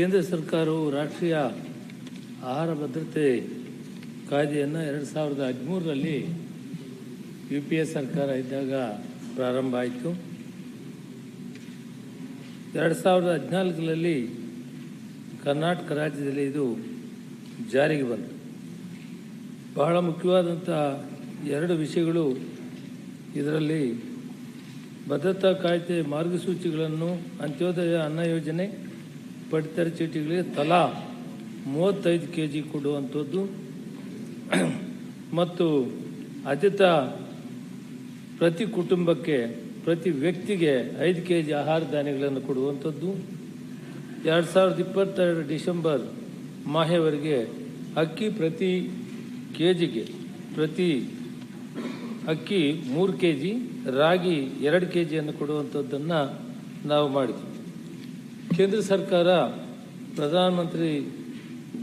ಕೇಂದ್ರ ಸರ್ಕಾರವು ರಾಷ್ಟ್ರೀಯ ಆಹಾರ ಭದ್ರತೆ ಕಾಯ್ದೆಯನ್ನು ಎರಡು ಸಾವಿರದ ಹದಿಮೂರರಲ್ಲಿ ಯು ಪಿ ಎ ಸರ್ಕಾರ ಇದ್ದಾಗ ಪ್ರಾರಂಭ ಆಯಿತು. ಎರಡು ಸಾವಿರದ ಹದಿನಾಲ್ಕರಲ್ಲಿ ಕರ್ನಾಟಕ ರಾಜ್ಯದಲ್ಲಿ ಇದು ಜಾರಿಗೆ ಬಂತು. ಬಹಳ ಮುಖ್ಯವಾದಂಥ ಎರಡು ವಿಷಯಗಳು ಇದರಲ್ಲಿ ಭದ್ರತಾ ಕಾಯ್ದೆ ಮಾರ್ಗಸೂಚಿಗಳನ್ನು ಅಂತ್ಯೋದಯ ಅನ್ನ ಯೋಜನೆ ಪಡಿತರ ಚೀಟಿಗಳಿಗೆ ತಲಾ ಮೂವತ್ತೈದು ಕೆ ಜಿ ಕೊಡುವಂಥದ್ದು. ಮತ್ತು ಅತಿತ ಪ್ರತಿ ಕುಟುಂಬಕ್ಕೆ, ಪ್ರತಿ ವ್ಯಕ್ತಿಗೆ ಐದು ಕೆ ಜಿ ಆಹಾರ ಧಾನ್ಯಗಳನ್ನು ಕೊಡುವಂಥದ್ದು. ಎರಡು ಸಾವಿರದ ಇಪ್ಪತ್ತೆರಡು ಡಿಸೆಂಬರ್ ಮಾಹೆವರೆಗೆ ಅಕ್ಕಿ ಪ್ರತಿ ಕೆ ಜಿಗೆ ಪ್ರತಿ ಅಕ್ಕಿ ಮೂರು ಕೆ ಜಿ ರಾಗಿ ಎರಡು ಕೆ ಜಿಯನ್ನು ಕೊಡುವಂಥದ್ದನ್ನು ನಾವು ಮಾಡಿದ್ವಿ. ಕೇಂದ್ರ ಸರ್ಕಾರ ಪ್ರಧಾನಮಂತ್ರಿ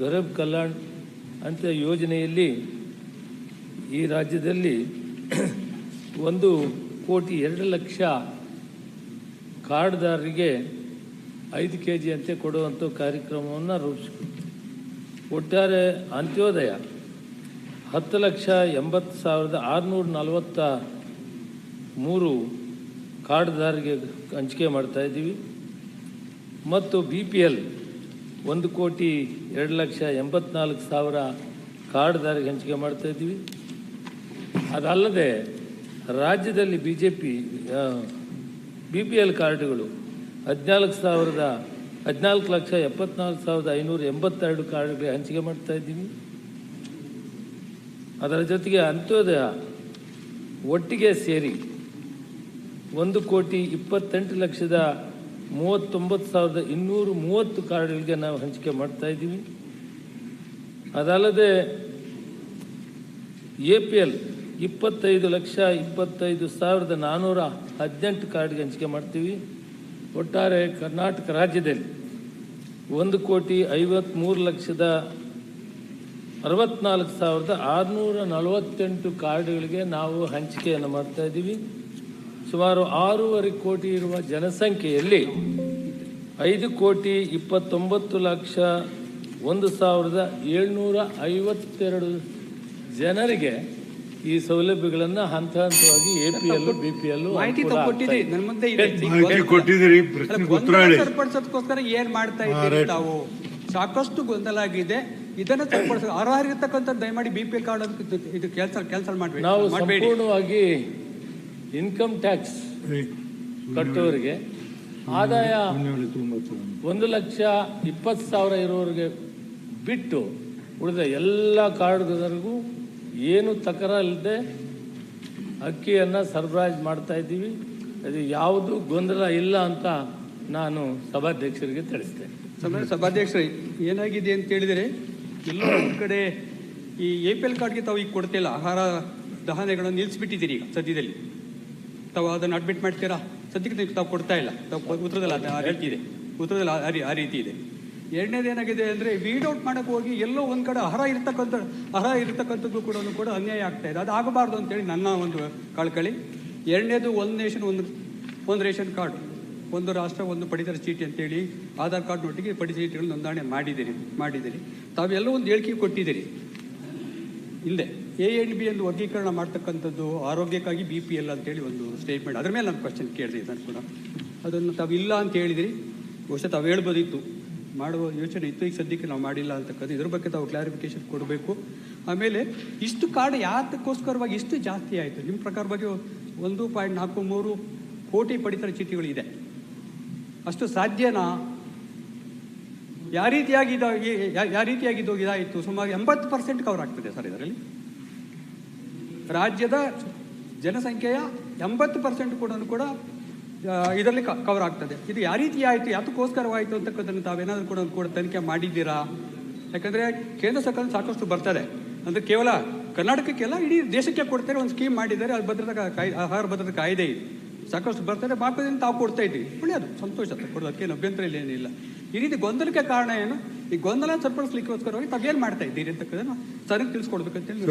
ಗರೀಬ್ ಕಲ್ಯಾಣ್ ಅಂತ ಯೋಜನೆಯಲ್ಲಿ ಈ ರಾಜ್ಯದಲ್ಲಿ ಒಂದು ಕೋಟಿ ಎರಡು ಲಕ್ಷ ಕಾರ್ಡ್ದಾರರಿಗೆ ಐದು ಕೆ ಜಿ ಅಂತೆ ಕೊಡುವಂಥ ಕಾರ್ಯಕ್ರಮವನ್ನು ರೂಪಿಸಿತು ಒಟ್ಟಾರೆ ಅಂತ್ಯೋದಯ ಹತ್ತು ಲಕ್ಷ ಎಂಬತ್ತು ಸಾವಿರದ ಆರುನೂರ ನಲವತ್ತ ಮೂರು ಕಾರ್ಡ್ದಾರಿಗೆ ಹಂಚಿಕೆ ಮಾಡ್ತಾ ಇದ್ದೀವಿ. ಮತ್ತು ಬಿ ಪಿ ಎಲ್ ಒಂದು ಕೋಟಿ ಎರಡು ಲಕ್ಷ ಎಂಬತ್ನಾಲ್ಕು ಸಾವಿರ ಕಾರ್ಡ್ದಾರಿಗೆ ಹಂಚಿಕೆ ಮಾಡ್ತಾ ಇದ್ದೀವಿ. ಅದಲ್ಲದೆ ರಾಜ್ಯದಲ್ಲಿ B J P B P L ಕಾರ್ಡ್ಗಳು ಹದಿನಾಲ್ಕು ಸಾವಿರದ, ಹದಿನಾಲ್ಕು ಲಕ್ಷ ಎಪ್ಪತ್ನಾಲ್ಕು ಸಾವಿರದ ಐನೂರ ಎಂಬತ್ತೆರಡು ಕಾರ್ಡ್ಗಳಿಗೆ ಹಂಚಿಕೆ ಮಾಡ್ತಾ ಇದ್ದೀವಿ. ಅದರ ಜೊತೆಗೆ ಅಂತ್ಯೋದಯ ಒಟ್ಟಿಗೆ ಸೇರಿ ಒಂದು ಕೋಟಿ ಇಪ್ಪತ್ತೆಂಟು ಲಕ್ಷದ ಮೂವತ್ತೊಂಬತ್ತು ಸಾವಿರದ ಇನ್ನೂರು ಮೂವತ್ತು ಕಾರ್ಡ್ಗಳಿಗೆ ನಾವು ಹಂಚಿಕೆ ಮಾಡ್ತಾ ಇದ್ದೀವಿ. ಅದಲ್ಲದೆ ಎ ಪಿ ಎಲ್ ಇಪ್ಪತ್ತೈದು ಲಕ್ಷ ಇಪ್ಪತ್ತೈದು ಸಾವಿರದ ನಾನ್ನೂರ ಹದಿನೆಂಟು ಕಾರ್ಡ್ಗೆ ಹಂಚಿಕೆ ಮಾಡ್ತೀವಿ. ಒಟ್ಟಾರೆ ಕರ್ನಾಟಕ ರಾಜ್ಯದಲ್ಲಿ ಒಂದು ಕೋಟಿ ಐವತ್ತ್ಮೂರು ಲಕ್ಷದ ಅರವತ್ನಾಲ್ಕು ಸಾವಿರದ ಆರುನೂರ ನಲವತ್ತೆಂಟು ಕಾರ್ಡ್ಗಳಿಗೆ ನಾವು ಹಂಚಿಕೆಯನ್ನು ಮಾಡ್ತಾ ಇದ್ದೀವಿ. ಸುಮಾರು ಆರೂವರೆ ಕೋಟಿ ಇರುವ ಜನಸಂಖ್ಯೆಯಲ್ಲಿ ಐದು ಕೋಟಿ ಇಪ್ಪತ್ತೊಂಬತ್ತು ಲಕ್ಷ ಒಂದು ಸಾವಿರದ ಏಳ್ನೂರ ಐವತ್ತೆರಡು ಜನರಿಗೆ ಈ ಸೌಲಭ್ಯಗಳನ್ನು ಹಂತ ಹಂತವಾಗಿ A P L B P L ಸರಿಪಡಿಸೋದಕ್ಕೋಸ್ಕರ ಏನ್ ಮಾಡ್ತಾ ಇದ್ದೀರಿ ತಾವು? ಸಾಕಷ್ಟು ಗೊಂದಲ ಆಗಿದೆ. ಇದನ್ನ ಸರಿಪಡಿಸ ಅರ್ಹ ಇರತಕ್ಕಂಥ ದಯಮಾಡಿ ಬಿ ಪಿ ಎಲ್ ಕಾರ್ಡ್ ಅಂತ ಇದು- ಇದು ಕೆಲಸ ಕೆಲಸ ಮಾಡಬೇಕು ನಾವು ಸಂಪೂರ್ಣವಾಗಿ ಇನ್ಕಮ್ ಟ್ಯಾಕ್ಸ್ ಕಟ್ಟೋರಿಗೆ ಆದಾಯ ಒಂದು ಲಕ್ಷ ಇಪ್ಪತ್ತು ಸಾವಿರ ಇರೋರಿಗೆ ಬಿಟ್ಟು ಉಳಿದ ಎಲ್ಲ ಕಾರ್ಡ್ಗಳಿಗೂ ಏನು ತಕರಾರಿಲ್ಲದೆ ಅಕ್ಕಿಯನ್ನು ಸರಬರಾಜು ಮಾಡ್ತಾ ಇದ್ದೀವಿ. ಅದು ಯಾವುದು ಗೊಂದಲ ಇಲ್ಲ ಅಂತ ನಾನು ಸಭಾಧ್ಯಕ್ಷರಿಗೆ ತಿಳಿಸ್ತೇನೆ. ಸಭಾಧ್ಯಕ್ಷರೇ ಏನಾಗಿದೆ ಅಂತ ಹೇಳಿದರೆ ಎಲ್ಲ ಒಂದು ಕಡೆ ಈ ಎ ಪಿ ಎಲ್ ಕಾರ್ಡ್ಗೆ ತಾವು ಈಗ ಕೊಡ್ತಿಲ್ಲ ಆಹಾರ ದಹನೆಗಳನ್ನು ನಿಲ್ಲಿಸ್ಬಿಟ್ಟಿದ್ದೀರಿ ಈಗ ಸದ್ಯದಲ್ಲಿ. ತಾವು ಅದನ್ನು ಅಡ್ಮಿಟ್ ಮಾಡ್ತೀರಾ? ಸದ್ಯಕ್ಕೆ ನೀವು ತಾವು ಕೊಡ್ತಾ ಇಲ್ಲ. ಉತ್ತರದಲ್ಲಿ ಆ ರೀತಿ ಇದೆ. ಉತ್ತರದಲ್ಲಿ ಆ- ರೀತಿ ಇದೆ. ಎರಡನೇದು ಏನಾಗಿದೆ ಅಂದರೆ ವೀಡೌಟ್ ಮಾಡೋಕೆ ಹೋಗಿ ಎಲ್ಲೋ ಒಂದು ಕಡೆ ಅರ್ಹ ಇರ್ತಕ್ಕಂಥ ಅರ್ಹ ಇರ್ತಕ್ಕಂಥದ್ದು ಕೂಡ ಕೂಡ ಅನ್ಯಾಯ ಆಗ್ತಾ ಇದೆ. ಅದು ಆಗಬಾರ್ದು ಅಂತೇಳಿ ನನ್ನ ಒಂದು ಕಳ್ಕಳಿ. ಎರಡನೇದು ಒಂದು ನೇಷನ್ ಒಂದು ಒಂದು ರೇಷನ್ ಕಾರ್ಡ್. ಒಂದು ರಾಷ್ಟ್ರ, ಒಂದು ಪಡಿತರ ಚೀಟಿ ಅಂತೇಳಿ ಆಧಾರ್ ಕಾರ್ಡ್ನೊಟ್ಟಿಗೆ ಪಡಿತರ ಚೀಟಿಗಳು ನೋಂದಣಿ ಮಾಡಿದ್ದೀರಿ ಮಾಡಿದ್ದೀರಿ ತಾವೆಲ್ಲ ಒಂದು ಹೇಳಿಕೆ ಕೊಟ್ಟಿದ್ದೀರಿ ಹಿಂದೆ. ಎ ಎನ್ ಬಿ ಎಂದು ವರ್ಗೀಕರಣ ಮಾಡ್ತಕ್ಕಂಥದ್ದು ಆರೋಗ್ಯಕ್ಕಾಗಿ ಬಿ ಪಿ ಎಲ್ ಅಂತೇಳಿ ಒಂದು ಸ್ಟೇಟ್ಮೆಂಟ್ ಅದ್ರ ಮೇಲೆ ನಾನು ಕ್ವಶನ್ ಕೇಳಿದೆ ನಾನು ಕೂಡ. ಅದನ್ನು ತಾವು ಇಲ್ಲ ಅಂತ ಹೇಳಿದಿರಿ. ಬಹುಶಃ ತಾವು ಹೇಳ್ಬೋದಿತ್ತು. ಮಾಡುವ ಯೋಚನೆ ಇತ್ತು. ಈಗ ಸದ್ಯಕ್ಕೆ ನಾವು ಮಾಡಿಲ್ಲ ಅಂತಕ್ಕಂಥ ಇದ್ರ ಬಗ್ಗೆ ತಾವು ಕ್ಲಾರಿಫಿಕೇಶನ್ ಕೊಡಬೇಕು. ಆಮೇಲೆ ಇಷ್ಟು ಕಾರ್ಡ್ ಯಾತಕ್ಕೋಸ್ಕರವಾಗಿ ಇಷ್ಟು ಜಾಸ್ತಿ ಆಯಿತು? ನಿಮ್ಮ ಪ್ರಕಾರವಾಗಿ ಒಂದು ಪಾಯಿಂಟ್ ನಾಲ್ಕು ಮೂರು ಕೋಟಿ ಪಡಿತರ ಚೀಟಿಗಳಿದೆ. ಅಷ್ಟು ಸಾಧ್ಯನಾ? ಯಾವ ರೀತಿಯಾಗಿ ಯಾವ ರೀತಿಯಾಗಿ ಇದು ಇದಾಯಿತು? ಸುಮಾರು ಎಂಬತ್ತು ಪರ್ಸೆಂಟ್ ಕವರ್ ಆಗ್ತದೆ ಸರ್ ಇದರಲ್ಲಿ. ರಾಜ್ಯದ ಜನಸಂಖ್ಯೆಯ ಎಂಬತ್ತು ಪರ್ಸೆಂಟ್ ಕೂಡ ಕೂಡ ಇದರಲ್ಲಿ ಕವರ್ ಆಗ್ತದೆ. ಇದು ಯಾವ ರೀತಿ ಆಯಿತು ಯಾತಕ್ಕೋಸ್ಕರವಾಯಿತು ಅಂತಕ್ಕಂಥದ್ದನ್ನು ತಾವೇನಾದರೂ ಕೂಡ ಕೂಡ ತನಿಖೆ ಮಾಡಿದ್ದೀರಾ? ಯಾಕಂದರೆ ಕೇಂದ್ರ ಸರ್ಕಾರ ಸಾಕಷ್ಟು ಬರ್ತದೆ. ಅಂದರೆ ಕೇವಲ ಕರ್ನಾಟಕಕ್ಕೆಲ್ಲ ಇಡೀ ದೇಶಕ್ಕೆ ಕೊಡ್ತಾರೆ ಒಂದು ಸ್ಕೀಮ್ ಮಾಡಿದ್ದಾರೆ ಅದು ಭದ್ರತಾ ಕಾಯ್ ಆಹಾರ ಭದ್ರತಾ ಕಾಯ್ದೆ ಇದೆ. ಸಾಕಷ್ಟು ಬರ್ತಾರೆ ಬಾಕದಿಂದ ತಾವು ಕೊಡ್ತಾ ಇದ್ದೀವಿ. ಒಳ್ಳೆಯದು ಸಂತೋಷ ಕೊಡೋದು ಏನು ಅಭ್ಯಂತರ ಇಲ್ಲ ಏನಿಲ್ಲ. ಈ ರೀತಿ ಗೊಂದಲಕ್ಕೆ ಕಾರಣ ಏನು? ಈ ಗೊಂದಲ ಸರಿಪಡಿಸ್ಲಿಕ್ಕೋಸ್ಕರವಾಗಿ ತಾವೇನು ಮಾಡ್ತಾ ಇದ್ದೀರಿ ಅಂತಕ್ಕಂಥದ್ದನ್ನು ಸರಿಗೆ ತಿಳಿಸ್ಕೊಡ್ಬೇಕಂತೇಳಿ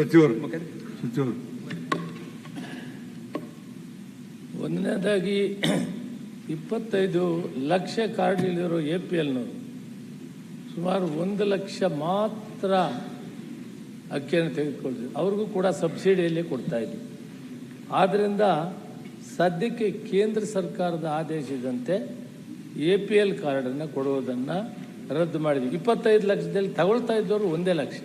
ಒಂದನೇದಾಗಿ ಇಪ್ಪತ್ತೈದು ಲಕ್ಷ ಕಾರ್ಡ್ ಇಲ್ಲಿರೋ ಎ ಪಿ ಎಲ್ನವರು ಸುಮಾರು ಒಂದು ಲಕ್ಷ ಮಾತ್ರ ಅಕ್ಕಿಯನ್ನು ತೆಗೆದುಕೊಳ್ತೀವಿ. ಅವ್ರಿಗೂ ಕೂಡ ಸಬ್ಸಿಡಿಯಲ್ಲಿ ಕೊಡ್ತಾ ಇದ್ವಿ. ಆದ್ದರಿಂದ ಸದ್ಯಕ್ಕೆ ಕೇಂದ್ರ ಸರ್ಕಾರದ ಆದೇಶದಂತೆ ಎ ಪಿ ಎಲ್ ಕಾರ್ಡನ್ನು ಕೊಡುವುದನ್ನು ರದ್ದು ಮಾಡಿದ್ವಿ. ಇಪ್ಪತ್ತೈದು ಲಕ್ಷದಲ್ಲಿ ತಗೊಳ್ತಾ ಇದ್ದವರು ಒಂದೇ ಲಕ್ಷ.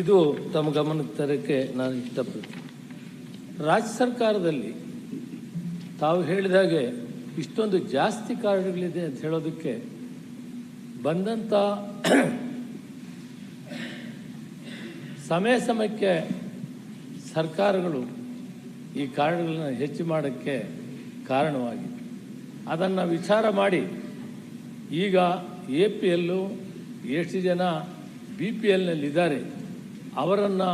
ಇದು ತಮ್ಮ ಗಮನಕ್ಕೆ ತರಕ್ಕೆ ನಾನು ಇಷ್ಟಪಡ್ತೀನಿ. ರಾಜ್ಯ ಸರ್ಕಾರದಲ್ಲಿ ತಾವು ಹೇಳಿದಾಗೆ ಇಷ್ಟೊಂದು ಜಾಸ್ತಿ ಕಾರ್ಡ್ಗಳಿದೆ ಅಂತ ಹೇಳೋದಕ್ಕೆ ಬಂದಂಥ ಸಮಯ ಸಮಯಕ್ಕೆ ಸರ್ಕಾರಗಳು ಈ ಕಾರ್ಡ್ಗಳನ್ನ ಹೆಚ್ಚು ಮಾಡೋಕ್ಕೆ ಕಾರಣವಾಗಿದೆ ಅದನ್ನು ವಿಚಾರ ಮಾಡಿ ಈಗ ಎ ಪಿ ಎಲ್ಲು ಎಷ್ಟು ಜನ ಬಿ ಪಿ ಎಲ್ನಲ್ಲಿದ್ದಾರೆ ಅವರನ್ನು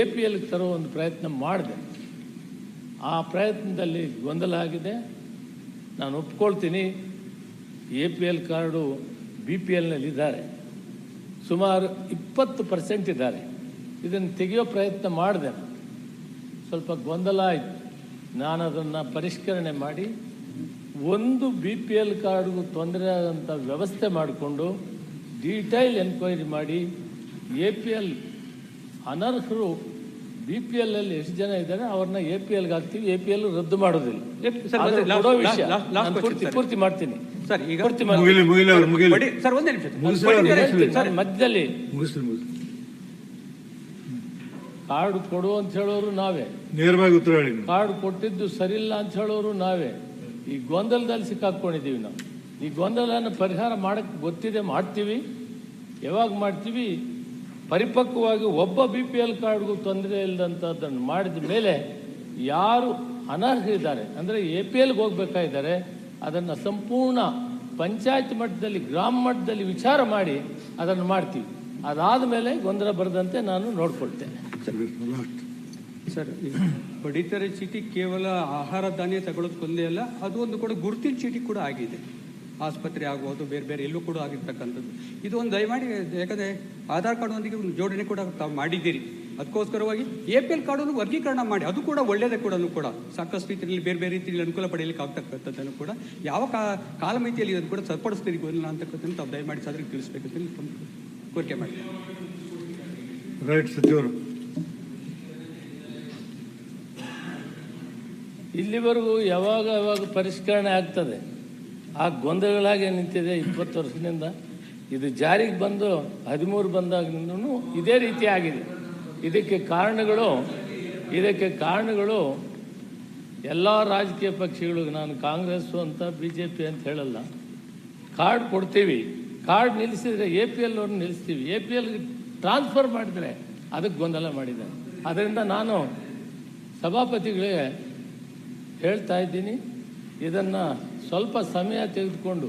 ಎ ಪಿ ಎಲ್ಗೆ ತರೋ ಒಂದು ಪ್ರಯತ್ನ ಮಾಡಿದೆ. ಆ ಪ್ರಯತ್ನದಲ್ಲಿ ಗೊಂದಲ ಆಗಿದೆ. ನಾನು ಒಪ್ಕೊಳ್ತೀನಿ A P L card B P ಎಲ್ನಲ್ಲಿದ್ದಾರೆ ಸುಮಾರು ಇಪ್ಪತ್ತು ಪರ್ಸೆಂಟ್ ಇದ್ದಾರೆ. ಇದನ್ನು ತೆಗೆಯೋ ಪ್ರಯತ್ನ ಮಾಡಿದೆ ಸ್ವಲ್ಪ ಗೊಂದಲ ಆಯಿತು. ನಾನು ಅದನ್ನು ಪರಿಷ್ಕರಣೆ ಮಾಡಿ ಒಂದು ಬಿ ಪಿ ಎಲ್ ಕಾರ್ಡ್ಗೂ ತೊಂದರೆ ಆದಂಥ ವ್ಯವಸ್ಥೆ ಮಾಡಿಕೊಂಡು ಡೀಟೈಲ್ ಎನ್ಕ್ವೈರಿ ಮಾಡಿ ಎ ಪಿ ಎಲ್ ಅನರ್ಹರು ಬಿ ಪಿ ಎಲ್ ಅಲ್ಲಿ ಎಷ್ಟು ಜನ ಇದ್ದಾರೆ ಅವ್ರನ್ನ ಎ ಪಿ ಎಲ್ಗೆ ಹಾಕ್ತೀವಿ ಎ ಪಿ ಎಲ್ ರದ್ದು ಮಾಡೋದಿಲ್ಲ. ಪೂರ್ತಿ ಪೂರ್ತಿ ಮಾಡ್ತೀನಿ. ಸರ್ ಈಗ ಪೂರ್ತಿ ಮಾಡ್ತೀನಿ. ಮುಗಿಲಿ ಮುಗಿಲಿ ಅವ್ರು ಮುಗಿಲಿ. ಬಡಿ- ಸರ್ ಒಂದೇ ನಿಮಿಷ ಮುಗಿಸಿ ಬಡಿ- ಅವ್ರು ಸರ್, ಸರ್, ಮಧ್ಯದಲ್ಲಿ ಕಾರ್ಡ್ ಕೊಡು ಅಂತ ಹೇಳೋರು ನಾವೇ. ನೇರವಾಗಿ ಉತ್ತರ ಹೇಳಿ. ಕಾರ್ಡ್ ಕೊಟ್ಟಿದ್ದು ಸರಿಯಿಲ್ಲ ಅಂತ ಹೇಳೋರು ನಾವೇ. ಈ ಗೊಂದಲದಲ್ಲಿ ಸಿಕ್ಕಾಕೊಂಡಿದ್ದೀವಿ ನಾವು. ಈ ಗೊಂದಲನ ಪರಿಹಾರ ಮಾಡಕ್ಕೆ ಗೊತ್ತಿದೆ ಮಾಡ್ತೀವಿ. ಯಾವಾಗ ಮಾಡ್ತೀವಿ? ಪರಿಪಕ್ವವಾಗಿ ಒಬ್ಬ ಬಿ ಪಿ ಎಲ್ ಕಾರ್ಡ್ಗೂ ತೊಂದರೆ ಇಲ್ಲದಂಥದ್ದನ್ನು ಮಾಡಿದ ಮೇಲೆ ಯಾರು ಅನರ್ಹರಿದ್ದಾರೆ, ಅಂದರೆ ಎ ಪಿ ಎಲ್ಗೆ ಹೋಗ್ಬೇಕಾಗಿದ್ದಾರೆ, ಅದನ್ನು ಸಂಪೂರ್ಣ ಪಂಚಾಯತ್ ಮಟ್ಟದಲ್ಲಿ, ಗ್ರಾಮ ಮಟ್ಟದಲ್ಲಿ ವಿಚಾರ ಮಾಡಿ ಅದನ್ನು ಮಾಡ್ತೀವಿ. ಅದಾದ ಮೇಲೆ ಗೊಂದಲ ಬರದಂತೆ ನಾನು ನೋಡ್ಕೊಳ್ತೇನೆ. ಸರ್ ಪಡಿತರ ಚೀಟಿ ಕೇವಲ ಆಹಾರ ಧಾನ್ಯ ತಗೊಳ್ಳೋದಕ್ಕೊಂದೇ ಅಲ್ಲ, ಅದು ಒಂದು ಕೂಡ ಗುರುತಿನ ಚೀಟಿ ಕೂಡ ಆಗಿದೆ. ಆಸ್ಪತ್ರೆ ಆಗ್ಬೋದು ಬೇರೆ ಬೇರೆ ಎಲ್ಲೂ ಕೂಡ ಆಗಿರ್ತಕ್ಕಂಥದ್ದು. ಇದು ಒಂದು ದಯಮಾಡಿ ಯಾಕಂದರೆ ಆಧಾರ್ ಕಾರ್ಡ್ನೊಂದಿಗೆ ಒಂದು ಜೋಡಣೆ ಕೂಡ ತಾವು ಮಾಡಿದ್ದೀರಿ. ಅದಕ್ಕೋಸ್ಕರವಾಗಿ ಎ ಪಿ ಎಲ್ ಕಾರ್ಡನ್ನು ವರ್ಗೀಕರಣ ಮಾಡಿ ಅದು ಕೂಡ ಒಳ್ಳೆಯದೇ ಕೂಡ ಕೂಡ. ಸಾಕಷ್ಟು ರೀತಿಯಲ್ಲಿ ಬೇರೆ ಬೇರೆ ರೀತಿಯಲ್ಲಿ ಅನುಕೂಲ ಪಡೆಯಲಿಕ್ಕೆ ಆಗ್ತಕ್ಕಂಥದ್ದನ್ನು ಕೂಡ ಯಾವ ಕಾ ಕಾಲಮಿತಿಯಲ್ಲಿ ಇದನ್ನು ಕೂಡ ಸರಿಪಡಿಸ್ತೀರಿ ಗೊಂದಲ ಅಂತಕ್ಕಂಥದ್ದು ತಾವು ದಯಮಾಡಿ ಸಾಧನೆ ತಿಳಿಸ್ಬೇಕು ಅಂತ ಹೇಳಿ ತಮ್ಮ ಕೋರಿಕೆ ಮಾಡಿ ರೈಟ್ ಸಚಿವರು. ಇಲ್ಲಿವರೆಗೂ ಯಾವಾಗ ಯಾವಾಗ ಪರಿಷ್ಕರಣೆ ಆಗ್ತದೆ? ಆ ಗೊಂದಲಗಳಾಗಿ ನಿಂತಿದೆ ಇಪ್ಪತ್ತು ವರ್ಷದಿಂದ. ಇದು ಜಾರಿಗೆ ಬಂದು ಹದಿಮೂರು ಬಂದಾಗಿಂದೂ ಇದೇ ರೀತಿ ಆಗಿದೆ. ಇದಕ್ಕೆ ಕಾರಣಗಳು ಇದಕ್ಕೆ ಕಾರಣಗಳು ಎಲ್ಲ ರಾಜಕೀಯ ಪಕ್ಷಗಳು, ನಾನು ಕಾಂಗ್ರೆಸ್ಸು ಅಂತ ಬಿ ಜೆ ಪಿ ಅಂತ ಹೇಳಲ್ಲ. ಕಾರ್ಡ್ ಕೊಡ್ತೀವಿ. ಕಾರ್ಡ್ ನಿಲ್ಲಿಸಿದ್ರೆ ಎ ಪಿ ಎಲ್ ಅವ್ರನ್ನ ನಿಲ್ಲಿಸ್ತೀವಿ. ಎ ಪಿ ಎಲ್ಗೆ ಟ್ರಾನ್ಸ್ಫರ್ ಮಾಡಿದರೆ ಅದಕ್ಕೆ ಗೊಂದಲ ಮಾಡಿದೆ. ಅದರಿಂದ ನಾನು ಸಭಾಪತಿಗಳಿಗೆ ಹೇಳ್ತಾ ಇದ್ದೀನಿ. ಇದನ್ನು ಸ್ವಲ್ಪ ಸಮಯ ತೆಗೆದುಕೊಂಡು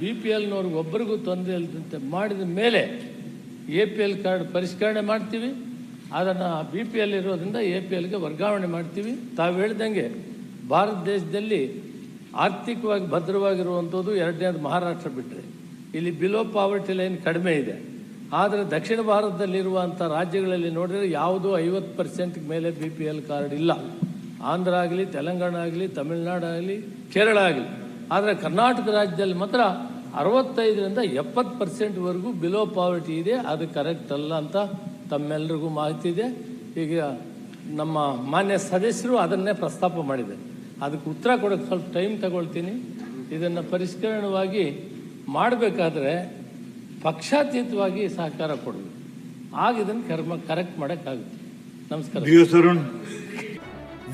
ಬಿ ಪಿ ಎಲ್ನವ್ರಿಗೆ ಒಬ್ಬರಿಗೂ ತೊಂದರೆ ಇಲ್ಲದಂತೆ ಮಾಡಿದ ಮೇಲೆ ಎ ಪಿ ಎಲ್ ಕಾರ್ಡ್ ಪರಿಷ್ಕರಣೆ ಮಾಡ್ತೀವಿ. ಅದನ್ನು ಬಿ ಪಿ ಎಲ್ ಇರೋದ್ರಿಂದ ಎ ಪಿ ಎಲ್ಗೆ ವರ್ಗಾವಣೆ ಮಾಡ್ತೀವಿ. ತಾವು ಹೇಳ್ದಂಗೆ ಭಾರತ ದೇಶದಲ್ಲಿ ಆರ್ಥಿಕವಾಗಿ ಭದ್ರವಾಗಿರುವಂಥದ್ದು ಎರಡನೇದು ಮಹಾರಾಷ್ಟ್ರ ಬಿಟ್ಟರೆ ಇಲ್ಲಿ ಬಿಲೋ ಪಾವರ್ಟಿ ಲೈನ್ ಕಡಿಮೆ ಇದೆ. ಆದರೆ ದಕ್ಷಿಣ ಭಾರತದಲ್ಲಿರುವಂಥ ರಾಜ್ಯಗಳಲ್ಲಿ ನೋಡಿದರೆ ಯಾವುದೂ ಐವತ್ತು ಪರ್ಸೆಂಟ್ ಮೇಲೆ ಬಿ ಪಿ ಎಲ್ ಕಾರ್ಡ್ ಇಲ್ಲ. ಆಂಧ್ರ ಆಗಲಿ, ತೆಲಂಗಾಣ ಆಗಲಿ, ತಮಿಳುನಾಡು ಆಗಲಿ ಕೇರಳ ಆಗಲಿ, ಆದರೆ ಕರ್ನಾಟಕ ರಾಜ್ಯದಲ್ಲಿ ಮಾತ್ರ ಅರವತ್ತೈದರಿಂದ ಎಪ್ಪತ್ತು ಪರ್ಸೆಂಟ್ವರೆಗೂ ಬಿಲೋ ಪಾವರ್ಟಿ ಇದೆ, ಅದು ಕರೆಕ್ಟ್ ಅಲ್ಲ ಅಂತ ತಮ್ಮೆಲ್ಲರಿಗೂ ಮಾಹಿತಿ ಇದೆ. ಈಗ ನಮ್ಮ ಮಾನ್ಯ ಸದಸ್ಯರು ಅದನ್ನೇ ಪ್ರಸ್ತಾಪ ಮಾಡಿದೆ ಅದಕ್ಕೆ ಉತ್ತರ ಕೊಡೋಕ್ಕೆ ಸ್ವಲ್ಪ ಟೈಮ್ ತಗೊಳ್ತೀನಿ. ಇದನ್ನು ಪರಿಷ್ಕರಣವಾಗಿ ಮಾಡಬೇಕಾದ್ರೆ ಪಕ್ಷಾತೀತವಾಗಿ ಸಹಕಾರ ಕೊಡಬೇಕು. ಆಗ ಇದನ್ನು ಕರ್ಮ ಕರೆಕ್ಟ್ ಮಾಡೋಕ್ಕಾಗುತ್ತೆ. ನಮಸ್ಕಾರ.